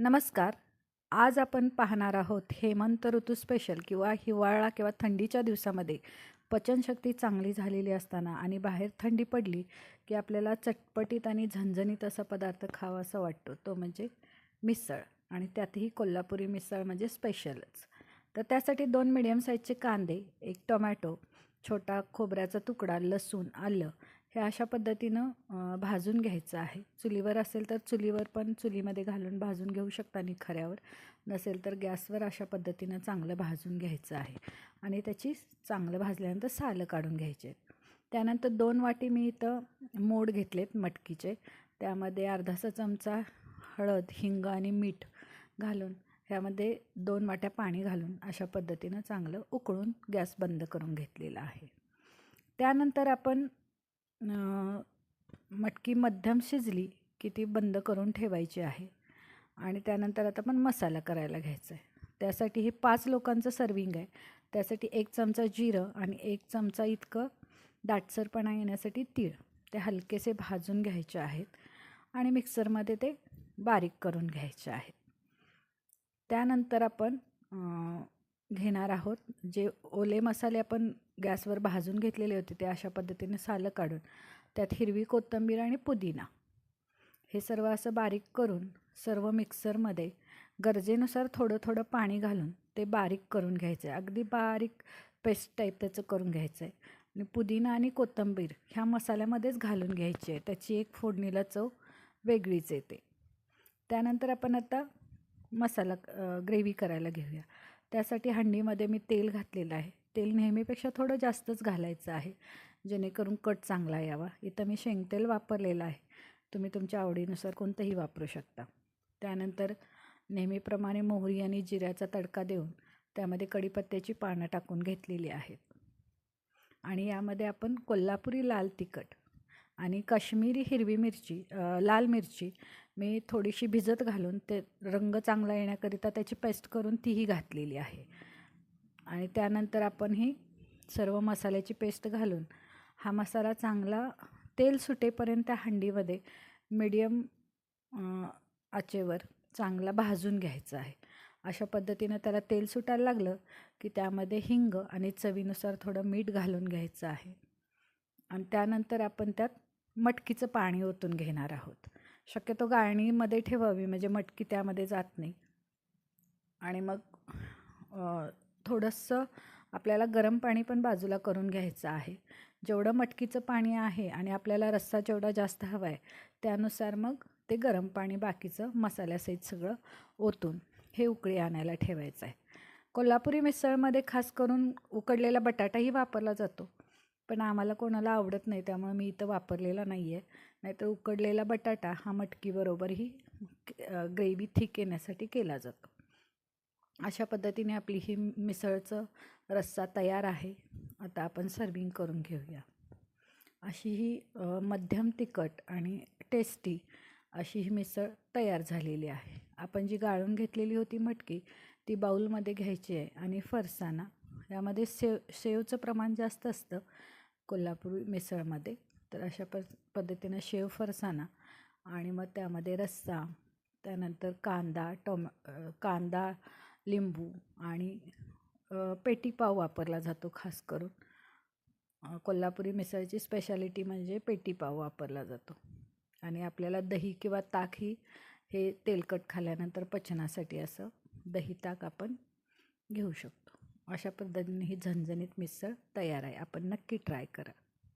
नमस्कार. आज आपण पाहणार आहोत हेमंत ऋतू स्पेशल किंवा हिवाळा किंवा थंडीच्या दिवसामध्ये पचनशक्ती चांगली झालेली असताना आणि बाहेर थंडी पडली की आपल्याला चटपटीत आणि झणझणीत असा पदार्थ खावासा वाटतो. तो म्हणजे मिसळ आणि त्यातही कोल्हापुरी मिसळ म्हणजे स्पेशलच तर त्यासाठी दोन मिडियम साईजचे कांदे एक टोमॅटो छोटा खोबऱ्याचा तुकडा लसूण आलं हे अशा पद्धतीनं भाजून घ्यायचं आहे. चुलीवर असेल तर चुलीवर पण चुलीमध्ये घालून भाजून घेऊ शकता निखऱ्यावर. नसेल तर गॅसवर अशा पद्धतीनं चांगलं भाजून घ्यायचं आहे. आणि त्याची चांगलं भाजल्यानंतर सालं काढून घ्यायचे. आहेत त्यानंतर दोन वाटी मी इथं मोड घेतलेत मटकीचे. त्यामध्ये अर्धासा चमचा हळद हिंग आणि मीठ घालून ह्यामध्ये दोन वाट्या पाणी घालून अशा पद्धतीनं चांगलं उकळून गॅस बंद करून घेतलेला आहे. त्यानंतर आपण मटकी मध्यम शिजली की ती बंद करून ठेवायची आहे. आणि त्यानंतर आता आपण मसाला करायला घ्यायचा आहे. त्यासाठी हे पाच लोकांचं सर्विंग आहे. त्यासाठी एक चमचा जिरं आणि एक चमचा इतकं दाटसरपणा येण्यासाठी तीळ. ते हलकेसे भाजून घ्यायचे आहेत आणि मिक्सरमध्ये ते बारीक करून घ्यायचे आहेत. त्यानंतर आपण घेणार आहोत. जे ओले मसाले आपण गॅसवर भाजून घेतलेले होते ते अशा पद्धतीने सालं काढून त्यात हिरवी कोथिंबीर आणि पुदिना. हे सर्व असं बारीक करून सर्व मिक्सरमध्ये गरजेनुसार थोडं थोडं पाणी घालून ते बारीक करून घ्यायचं आहे अगदी बारीक पेस्ट टाईप त्याचं करून घ्यायचं आहे आणि पुदिना आणि कोथिंबीर ह्या मसाल्यामध्येच घालून घ्यायची आहे त्याची एक फोडणीला चव वेगळीच येते. त्यानंतर आपण आता मसाला ग्रेव्ही करायला घेऊया. त्यासाठी हंडीमध्ये मी तेल घातलेलं आहे. तेल नेहमीपेक्षा थोडं जास्तच घालायचं आहे. जेणेकरून कट चांगला यावा. इथं मी शेंगतेल वापरलेलं आहे. तुम्ही तुमच्या आवडीनुसार कोणतंही वापरू शकता. त्यानंतर नेहमीप्रमाणे मोहरी आणि जिऱ्याचा तडका देऊन त्यामध्ये कढीपत्त्याची पानं टाकून घेतलेली आहेत. आणि यामध्ये आपण कोल्हापुरी लाल तिखट आणि काश्मीरी हिरवी मिरची लाल मिरची मी थोडीशी भिजत घालून ते रंग चांगला येण्याकरिता त्याची पेस्ट करून तीही घातलेली आहे. आणि त्यानंतर आपण ही सर्व मसाल्याची पेस्ट घालून हा मसाला चांगला तेल सुटेपर्यंत त्या हंडीमध्ये मीडियम आचेवर चांगला भाजून घ्यायचा आहे. अशा पद्धतीनं त्याला तेल सुटायला लागलं की त्यामध्ये हिंग आणि चवीनुसार थोडं मीठ घालून घ्यायचं आहे. आणि त्यानंतर आपण त्यात मटकीचं पाणी ओतून घेणार आहोत. शक्यतो गाळणीमध्ये ठेवावी म्हणजे मटकी त्यामध्ये जात नाही. आणि मग थोडंसं आपल्याला गरम पाणी पण बाजूला करून घ्यायचं आहे. जेवढं मटकीचं पाणी आहे आणि आपल्याला रस्सा जेवढा जास्त हवा आहे त्यानुसार मग ते गरम पाणी बाकीचं मसाल्यासहित सगळं ओतून हे उकळी आणायला ठेवायचं आहे. कोल्हापुरी मिसळमध्ये खास करून उकडलेला बटाटाही वापरला जातो. पण आम्हाला कोणाला आवडत नाही त्यामुळे मी इथं वापरलेला नाही आहे नाहीतर उकडलेला बटाटा हा मटकीबरोबरही ग्रेव्ही थिक येण्यासाठी केला जातो. अशा पद्धतीने आपली ही मिसळचं रस्सा तयार आहे. आता आपण सर्विंग करून घेऊया. अशी ही मध्यम तिखट आणि टेस्टी अशी ही मिसळ तयार झालेली आहे. आपण जी गाळून घेतलेली होती मटकी ती बाऊलमध्ये घ्यायची आहे आणि फरसाणा. यामध्ये सेव शेवचं प्रमाण जास्त असतं. कोल्हापुरी मिसळमध्ये. तर अशा प पद्धतीनं शेव फरसाणा आणि मग त्यामध्ये रस्सा त्यानंतर कांदा टोम कांदा लिंबू आणि पेटीपाव वापरला जातो खास करून कोल्हापुरी मिसळची स्पेशालिटी म्हणजे पेटीपाव वापरला जातो. आणि आपल्याला दही किंवा ताक ही हे तेलकट खाल्यानंतर पचनासाठी असं दही ताक आपण घेऊ शकतो. अशा पद्धतीने ही झणझणीत मिसळ तयार आहे. आपण नक्की ट्राय करा.